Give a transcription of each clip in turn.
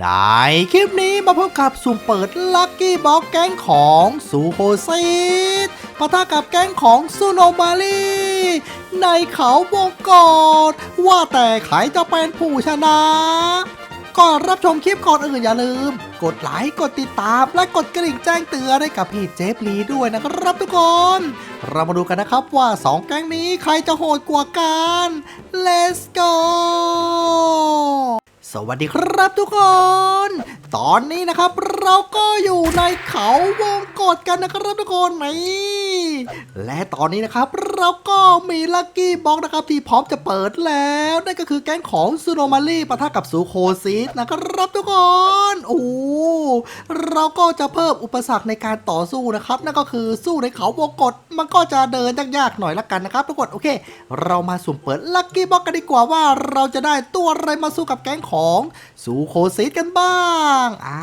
ในคลิปนี้มาพบกับสุ่มเปิดลัคกี้บ็อกแก๊งของซูโฮซิตปะทะกับแก๊งของซูโนบารีในเขาวงกอดว่าแต่ใครจะเป็นผู้ชนะ ก่อนรับชมคลิปก่อนอื่นอย่าลืม กดไลค์กดติดตามและกดกระดิ่งแจ้งเตือนให้กับพี่เจฟลีด้วยนะครับทุกคน เรามาดูกันนะครับว่า 2 แก๊งนี้ใครจะโหดกว่ากัน Let's go สวัสดีครับทุกคน ตอนนี้นะครับเราก็อยู่ในเขาวงกดกันนะครับทุกคนนี่และตอนนี้นะครับเราก็มีลัคกี้บ็อกนะครับที่พร้อมจะเปิดแล้วนั่นก็คือแก๊งของซูโนมารีปะทะกับซูโคซิสนะครับทุกคนโอ้ เราก็จะเพิ่มอุปสรรคในการต่อสู้นะครับ นั่นก็คือสู้ในเขาวงกฏมันก็จะเดินยากๆหน่อยละกันนะครับทุกคนโอเค เรามาสุ่มเปิดลัคกี้บ็อกกันดีกว่าว่าเราจะได้ตัวอะไรมาสู้กับแก๊งของซูโคซิสกันบ้างอ่า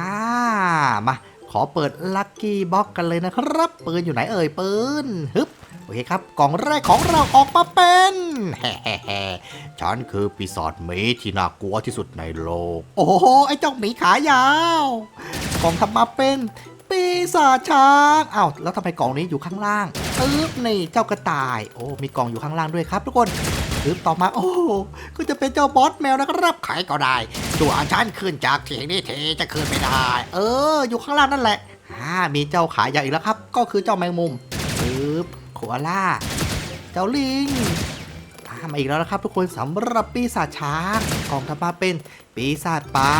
มาขอเปิดลัคกี้บ็อกกันเลยนะครับปืนอยู่ไหนเอ่ยปืนฮึบโอเคครับกล่องแรกของเราออกมาเป็นแฮ่ ฉันคือปีศาจหมีที่น่ากลัวที่สุดในโลก โอ้โห ไอ้เจ้าหมีขายาวกล่องทำมาเป็นปีศาจช้างอ้าวแล้วทำไมกล่องนี้อยู่ข้างล่างปึ๊บนี่เจ้ากระต่าย โอ้ มีกล่องอยู่ข้างล่างด้วยครับ ทุกคนปึ๊บต่อมา โอ้ ก็จะเป็นเจ้าบอสแมวนะครับใครก็ได้ตัวฉันขึ้นจากเถียงนี่เทจะขึ้นไม่ได้ เออ อยู่ข้างล่างนั่นแหละอ่ามีเจ้าขายาวอีกแล้วครับ ก็คือเจ้าแมงมุมปึ๊บโคอาล่า เจ้าลิง มาอีกแล้วนะครับทุกคนสำหรับปีศาจช้างกล่องทำมาเป็นปีศาจปลา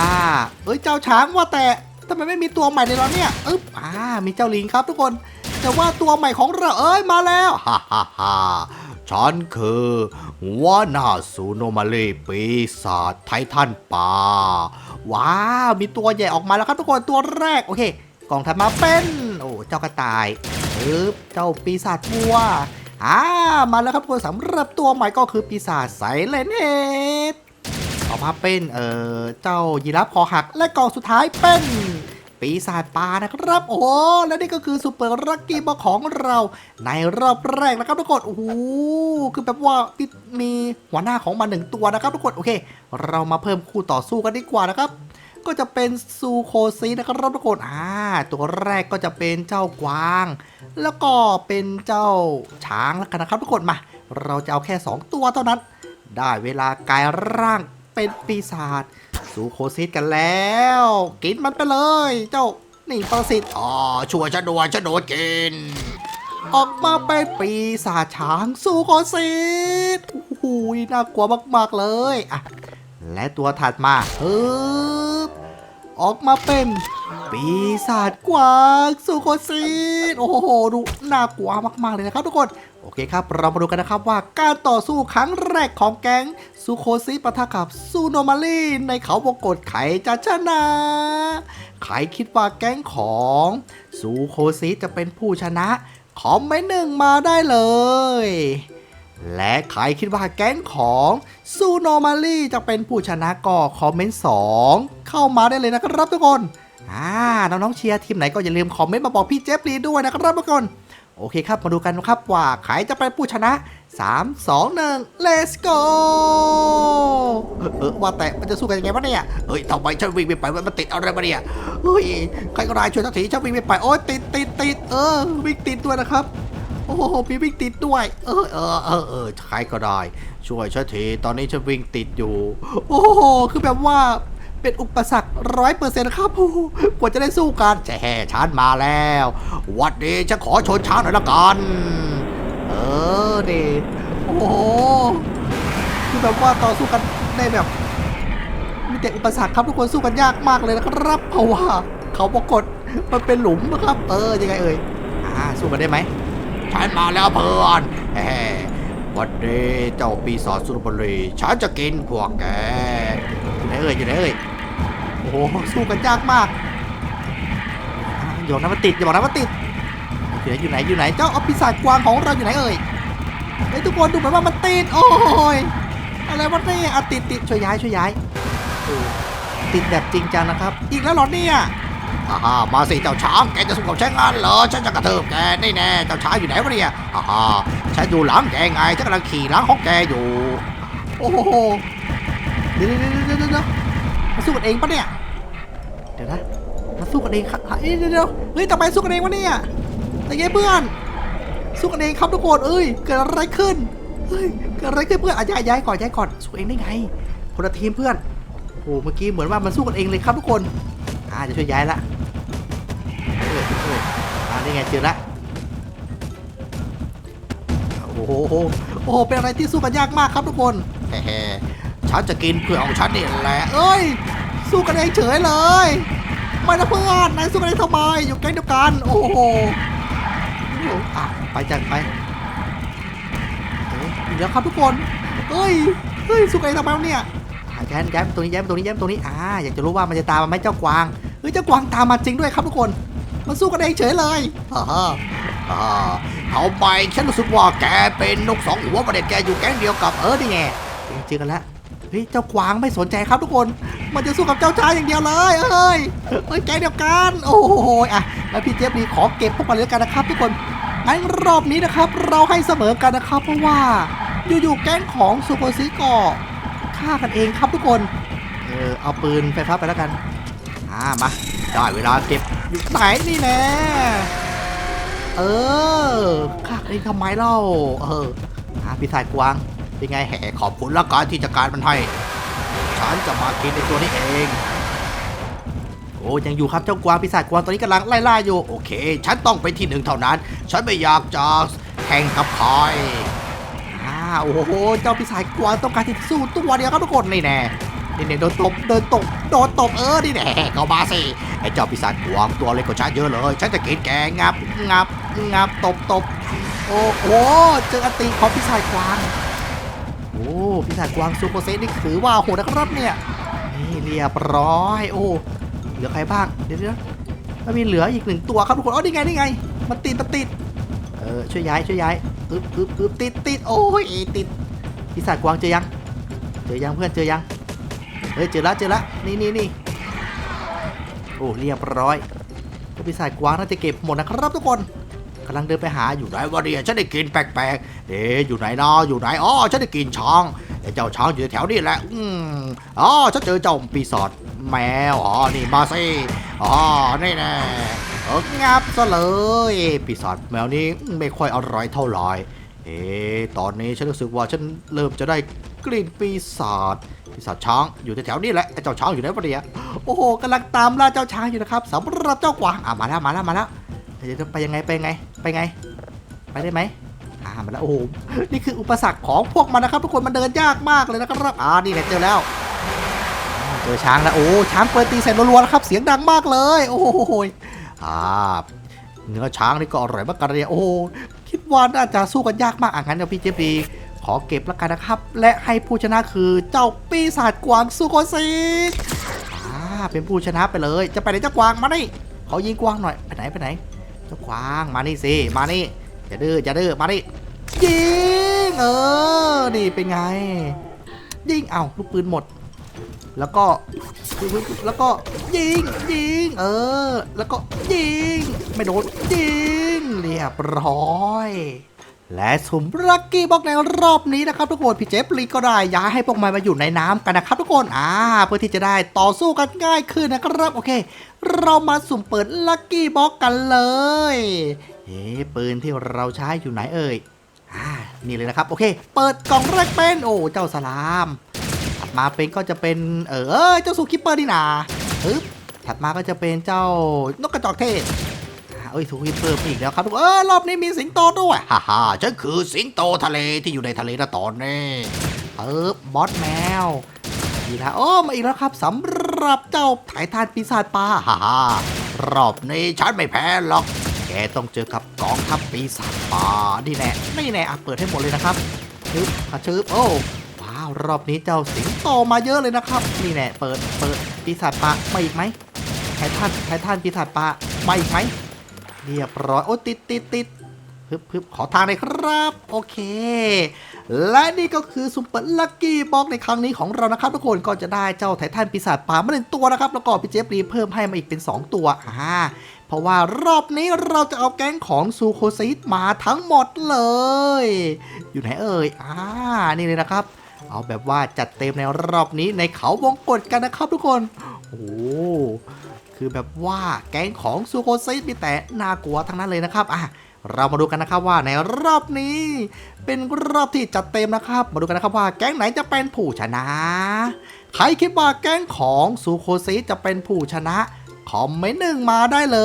เอ้ยเจ้าช้างว่าแต่ทำไมไม่มีตัวใหม่เลยเรอเนี่ยอึ๊บอ่ามีเจ้าลิงครับทุกคน แต่ว่าตัวใหม่ของเราเอ้ยมาแล้วฮ่าฮ่าฮ่าฉันคือหัวหน้าซูโนมาเลปีศาจไททันป่าว้าวมีตัวใหญ่ออกมาแล้วครับทุกคนตัวแรกโอเคกล่องถัดมาเป็น โอ้เจ้ากระต่ายปึ๊บเจ้าปีศาจวัว อ่ามาแล้วครับทุกคนสำหรับตัวใหม่ก็คือปีศาจไซเลนเฮดออกมาเป็นเอ่อเจ้ายีราฟคอหักและกองสุดท้ายเป็นปีศาจปลานะครับ โอ้และนี่ก็คือซูเปอร์ลักกี้บอของเรา ในรอบแรกนะครับทุกคนโอ้โหคือแบบว่ามีหัวหน้าของมันหนึ่งตัวนะครับทุกคนโอเค เรามาเพิ่มคู่ต่อสู้กันดีกว่านะครับ ก็จะเป็นซูโคซีนะครับทุกคนอ่าตัวแรกก็จะเป็นเจ้ากวาง แล้วก็เป็นเจ้าช้างแล้วกันนะครับทุกคนมา เราจะเอาแค่ 2 ตัวเท่านั้น ได้เวลากลายร่างเป็นปีศาจซูโคซิสกันแล้ว กินมันไปเลย เจ้านี่ปรสิตอ๋อช่วยฉันด้วยฉันโดนกิน ออกมาเป็นปีศาจช้างซูโคซิสโอ้โหน่ากลัวมากๆเลยอะและตัวถัดมาฮึบ ออกมาเป็น ปีศาจกวางซูโคซีดโอ้โหดูน่ากลัวมากๆเลยนะครับทุกคนโอเคครับ เรามาดูกันนะครับว่าการต่อสู้ครั้งแรกของแก๊งซูโคซีปะทะกับซูโนมารีในเขาวงกฏไขจะชนะใครคิดว่าแก๊งของซูโคซีจะเป็นผู้ชนะ คอมเมนต์หนึ่งมาได้เลย และใครคิดว่าแก๊งของซูโนมารีจะเป็นผู้ชนะก็คอมเมนต์2เข้ามาได้เลยนะครับทุกคนอ่าน้องๆเชียร์ทีมไหนก็อย่าลืมคอมเมนต์มาบอกพี่เจฟรีด้วยนะครับทุกคนโอเคครับ มาดูกันนะครับว่าใครจะเป็นผู้ชนะ 3 2 1 let's go เออเออว่าแต่มันจะสู้กันยังไงวะเนี่ยเฮ้ยทำไมฉันวิ่งไม่ไปมันติดอะไรมาเนี่ยเฮ้ยใครก็ได้ช่วยสักทีฉันวิ่งไม่ไปโอ๊ยติดติดติดเออวิ่งติดด้วยนะครับ โอ้โหมีวิ่งติดด้วย เออเออเออเออใครก็ได้ ช่วยฉันทีตอนนี้ฉันวิ่งติดอยู่ โอ้โห คือแบบว่าเป็นอุปสรรคร้อยเปอร์เซ็นต์ครับโอ้กว่าจะได้สู้กันแช่ฉันมาแล้ว วัดดีฉันขอชนช้างหน่อยละกัน เออดีโอ้โหคือแบบว่าต่อสู้กันได้แบบ มีแต่อุปสรรคครับทุกคนสู้กันยากมากเลยนะครับเพราะว่า เขาปรากฏมันเป็นหลุมนะครับ เออยังไงเอ่ยอ่าสู้กันได้ไหม ฉันมาแล้วเพื่อนวันนี้เจ้าปีศาจสุรบุรีฉันจะกินพวกแกอยู่ไหนเอ่ยอยู่ไหนเอ่ยโอ้โหสู้กันยากมากอย่าบอกนะมันติดอย่าบอกนะมันติดอยู่ไหนอยู่ไหนอยู่ไหนเจ้าอปีศาจกวางของเราอยู่ไหนเอ่ยไอ้ทุกคนดูเหมือนว่ามันติดโอ้ยอะไรวะเนี่ยอะติดติดช่วยย้ายช่วยย้ายติดแบบจริงจังนะครับ อีกแล้วหรอเนี่ย อ่ามาสิเจ้าช้างแกจะสู้กับฉันงั้นเหรอฉันจะกระเทิบแกนี่แน่เจ้าช้างอยู่ไหนวะเนี่ยอ่าฉันอยู่หลังแกไงฉันกำลังขี่หลังของแกอยู่ โอ้โหเดี๋ยวเดี๋ยวเดี๋ยวเดี๋ยวมาสู้กันเองปะเนี่ยเดี๋ยวนะมาสู้กันเองครับเอ้ยเดี๋ยวเดี๋ยวเฮ้ยทำไมสู้กันเองวะเนี่ยแต่ไงเพื่อนสู้กันเองครับทุกคนเอ้ยเกิดอะไรขึ้นเฮ้ยเกิดอะไรขึ้นเพื่อนอะย้ายย้ายก่อนย้ายก่อนสู้เองได้ไงคนละทีมเพื่อนโอ้เมื่อกี้เหมือนว่ามันสู้กันเองเลยครับทุกคน อ่าจะช่วยย้ายละเอ้ยเอ้ยอ่านี่ไงเจอละโอ้โหโอ้โหเป็นอะไรที่สู้กันยากมากครับทุกคนแฮ่ๆฉันจะกินเพื่อนของฉันนี่แหละเอ้ย สู้กันเองเฉยเลยไม่นะเพื่อนนายสู้กันเองทำไมอยู่แก๊งเดียวกัน โอ้โหโอ้โหอะไปจัดไปเอ้ยอีกแล้วครับทุกคนเอ้ยเฮ้ยสู้กันเองทำไมวะเนี่ยอะ ย้ายย้ายมาตรงนี้ย้ายมาตรงนี้ย้ายมาตรงนี้อ่าอยากจะรู้ว่ามันจะตามมาไหมเจ้ากวางเฮ้ยเจ้ากวางตามมาจริงด้วยครับทุกคนมันสู้กันเองเฉยเลยฮ่าอ่าเอาไปฉันรู้สึกว่าแกเป็นนกสองหัวประเด็นแกอยู่แก๊งเดียวกับเออนี่ไงเจอกันแล้วเฮ้ยเจ้ากวางไม่สนใจครับทุกคน มันจะสู้กับเจ้าชายอย่างเดียวเลยเอ้ยเอ้ยแกเดียวกัน โอ้โหอะแล้วพี่เจฟนี่ขอเก็บพวกมันเลยกันนะครับ ทุกคนงั้นรอบนี้นะครับ เราให้เสมอกันนะครับ เพราะว่าอยู่ๆแก๊งของซูเปอร์ซีก็ ฆ่ากันเองครับทุกคน เออเอาปืนไฟฟ้าไปแล้วกัน อ่ามาได้เวลาเก็บอยู่ไหนนี่แน่เออฆ่ากันเองทำไมเล่า เอออ่าพี่สายกวาง เป็นไงแห่ขอบคุณละกันที่จัดการมันให้ ฉันจะมากินในตัวนี้เองโอ้ยังอยู่ครับเจ้ากวางปีศาจกวางตอนนี้กำลังไล่ล่าอยู่ โอเค ฉันต้องเป็นที่หนึ่งเท่านั้น ฉันไม่อยากจะแข่งกับใครอ่า โอ้โห เจ้าปีศาจกวางต้องการที่สู้ตัวเดียวครับทุกคนนี่แน่นี่แน่โดนตบโดนตบโดนตบเออนี่แน่เข้ามาสิไอ้เจ้าปีศาจกวางตัวเล็กกว่าฉันเยอะเลยฉันจะกินแกงับงับงับตบตบโอ้โหเจออันตีของปีศาจกวางโอ้พี่สายกวางซูเปอร์เซนนี่ถือว่าโหดนะครับเนี่ยนี่เรียบร้อยโอ้เหลือใครบ้างเดี๋ยวเดี๋ยวแล้วมีเหลืออีกหนึ่งตัวครับทุกคนอ๋อนี่ไงนี่ไงมันติดมันติดเออช่วยย้ายช่วยย้าย อึ๊บอึ๊บอึ๊บติดติดโอ้ยติดพี่สายกวางเจอยัง เจอยังเพื่อนเจอยัง เฮ้ยเจอแล้วเจอแล้วนี่นี่นี่โอ้เรียบร้อยพี่สายกวางน่าจะเก็บหมดนะครับทุกคนกำลังเดินไปหาอยู่ไหนวะเนี่ยฉันได้กินแปลกๆเอ๊ะอยู่ไหนนาะอยู่ไหนอ๋อฉันได้กินช้างไอ้เจ้าช้างอยู่แถวนี้แหละอืมอ๋อฉันเจอเจ้าปีศาจแมวอ๋อนี่มาสิอ๋อนี่แน่ งับซะเลยปีศาจแมวนี้ไม่ค่อยอร่อยเท่าไหร่เอ๊ะตอนนี้ฉันรู้สึกว่าฉันเริ่มจะได้กลิ่นปีศาจปีศาจช้างอยู่แถวๆนี้แหละไอ้เจ้าช้างอยู่ไหนวะเนี่ยโอ้โหกำลังตามล่าเจ้าช้างอยู่นะครับสำหรับเจ้ากวางอะมาแล้วมาแล้วมาแล้วเดี๋ยวจะไปยังไงไปยังไง ไปไง ไปได้ไหมอ่ามาแล้วโอ้โหนี่คืออุปสรรคของพวกมันนะครับทุกคนมันเดินยากมากเลยนะครับอ่านี่แหละเจอแล้วเจอช้างแล้วโอ้ช้างเปิดตีใส่รัวๆแล้วครับเสียงดังมากเลย โอ้โห อ่าเนื้อช้างนี่ก็อร่อยมากกันเลยโอ้คิดว่าน่าจะสู้กันยากมากอะงั้นเดี๋ยวพี่เจฟดีขอเก็บล้วกันนะครับ และให้ผู้ชนะคือเจ้าปีศาจกวางซูโคซิกอ่าเป็นผู้ชนะไปเลย จะไปไหนเจ้ากวางมานี่ขอยิงกวางหน่อยไปไหนไปไหน เจ้ากวางมานี่สิมานี่อย่าดื้ออย่าดื้อมานี่ยิงเออนี่เป็นไงยิงเอ้าลูกปืนหมด แล้วก็ แล้วก็ยิงยิงเออ แล้วก็ยิง ไม่โดนยิงเรียบร้อยและสมลักกี้บอกในรอบนี้นะครับทุกคนพี่เจฟลีก็ได้ย้ายให้พวกมันมาอยู่ในน้ำกันนะครับทุกคนอ่าเพื่อที่จะได้ต่อสู้กันง่ายขึ้นนะครับโอเค เรามาสุ่มเปิดลักกี้บ็อกกันเลยเอ๊ะปืนที่เราใช้อยู่ไหนเอ่ยอ่านี่เลยนะครับโอเค เปิดกล่องแรกเป็นโอ้เจ้าสลาม ดมาเป็นก็จะเป็นเออเจ้าซูคิปเปอร์นี่นาปึ๊บถัดมาก็จะเป็นเจ้านกกระจอกเทศเอ้ยถูกฮิปเปอร์อีกแล้วครับทุกเออรอบนี้มีสิงโตด้วยฮ่าฮ่าฉันคือสิงโตทะเลที่อยู่ในทะเลนะตอนนี้เออบอสแมวอีกแล้วโอ้มาอีกแล้วครับสำหรับเจ้าไถทานปีศาจปลาฮ่าฮ่ารอบนี้ฉันไม่แพ้หรอกแกต้องเจอกับกองทัพปีศาจปลานี่แน่นี่แน่อะเปิดให้หมดเลยนะครับชึบอะชึบโอ้าวรอบนี้เจ้าสิงโตมาเยอะเลยนะครับ นี่แน่เปิดเปิดปีศาจปลามาอีกไหมไททันไททันปีศาจปลามาอีกไหมเรียบร้อยโอ้ติดติดติดพึบพึบขอทางหน่อยครับ โอเค และนี่ก็คือซุปเปอร์ลัคกี้บ็อกในครั้งนี้ของเรานะครับทุกคนก็จะได้เจ้าไททันปีศาจป่ามาหนึ่งตัวนะครับ แล้วก็พี่เจฟรีเพิ่มให้มาอีกเป็น 2 ตัวอ่าเพราะว่ารอบนี้เราจะเอาแก๊งของซูโคซิตมาทั้งหมดเลย อยู่ไหนเอ่ยอ่านี่เลยนะครับ เอาแบบว่าจัดเต็มในรอบนี้ในเขาวงกฏกันนะครับทุกคน โอ้คือแบบว่าแก๊งของซูโคซิมีแต่น่ากลัวทั้งนั้นเลยนะครับอะเรามาดูกันนะครับว่าในรอบนี้ เป็นรอบที่จัดเต็มนะครับ มาดูกันนะครับว่าแก๊งไหนจะเป็นผู้ชนะ ใครคิดว่าแก๊งของซูโคซิจะเป็นผู้ชนะคอมเมนต์หนึ่งมาได้เล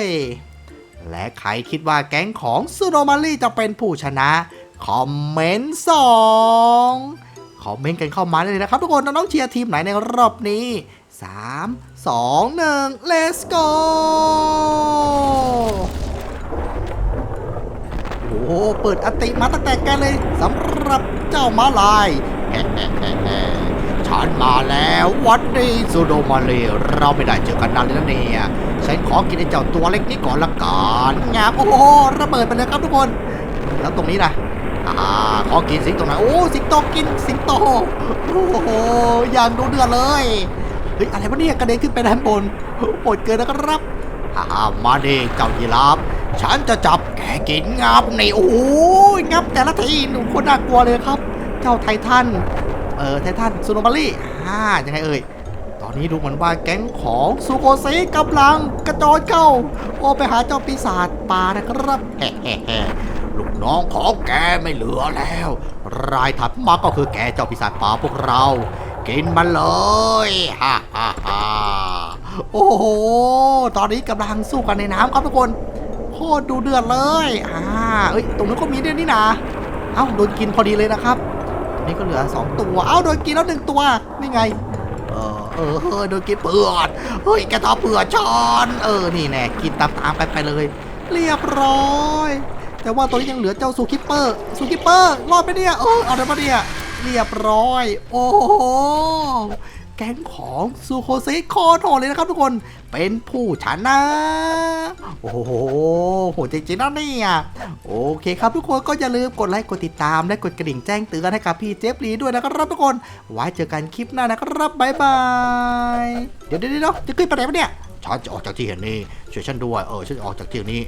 ย และใครคิดว่าแก๊งของซูโนมารีจะเป็นผู้ชนะ คอมเมนต์สอง คอมเมนต์กันเข้ามาได้เลยนะครับ ทุกคนน้องๆเชียร์ทีมไหนในรอบนี้ 3 2 1 let's go โอ้เปิดอติมาตั้งแต่แกเลยสำหรับเจ้าม้าลายฉันมาแล้ววันนี้ซูโดมาเลเราไม่ได้เจอกันนานเลยนะเนี่ยฉันขอกินไอ้เจ้าตัวเล็กนี้ก่อนละกันงามโอ้โหระเบิดไปเลยครับทุกคน แล้วตรงนี้นะ อ่าขอกินสิงโตหน่อยโอ้สิงโตกินสิงโตโอ้โหอย่างดูเดือดเลยเฮ้ยอะไรวะเนี่ยกระเด็นขึ้นไปด้านบนโหดเกินนะครับอ่ามาดิเจ้ายีราฟฉันจะจับแกกินงับในโอ้ยงับแต่ละทีหนูคนน่ากลัวเลยครับ เจ้าไททันเออไททันซูโนมารีอ่ายังไงเอ่ยตอนนี้ดูเหมือนว่าแก๊งของซูโกเซกำลังกระโจนเข้าโอไปหาเจ้าปีศาจป่านะครับแฮ่ ลูกน้องของแกไม่เหลือแล้ว รายถัดมาก็คือแกเจ้าปีศาจป่าพวกเรา กินมันเลยฮ่าฮ่าฮ่าโอ้โห ตอนนี้กำลังสู้กันในน้ำครับทุกคนโคตรดูเดือดเลยอ่าเอ้ย ตรงนั้นก็มีด้วยนี่นะ เอ้าโดนกินพอดีเลยนะครับนี่ก็เหลือ 2 ตัว เอ้าโดนกินแล้วหนึ่งตัว นี่ไง เออเออเออโดนกินเปื่อนเฮ้ยแกทำเปื่อนช้อน เออ นี่แน่กินตามๆไปไปเลย เรียบร้อย แต่ว่าตอนนี้ยังเหลือเจ้าซูคิปเปอร์ซูคิปเปอร์รอดไปเนี่ยเออเอาได้ปะเนี่ยเรียบร้อย โอ้โหแก๊งของซูโคเซคอโถเลยนะครับทุกคนเป็นผู้ชนะ โอ้โหโหจริงๆนะเนี่ยโอเคครับทุกคนก็อย่าลืมกดไลค์กดติดตาม และกดกระดิ่งแจ้งเตือนให้กับพี่เจฟลีด้วยนะครับทุกคน ไว้เจอกันคลิปหน้านะครับบ๊ายบาย เดี๋ยวเดี๋ยวเดี๋ยวจะขึ้นไปไหนวะเนี่ยฉันจะออกจากที่แห่งนี้ช่วยฉันด้วยเออฉันจะออกจากที่นี้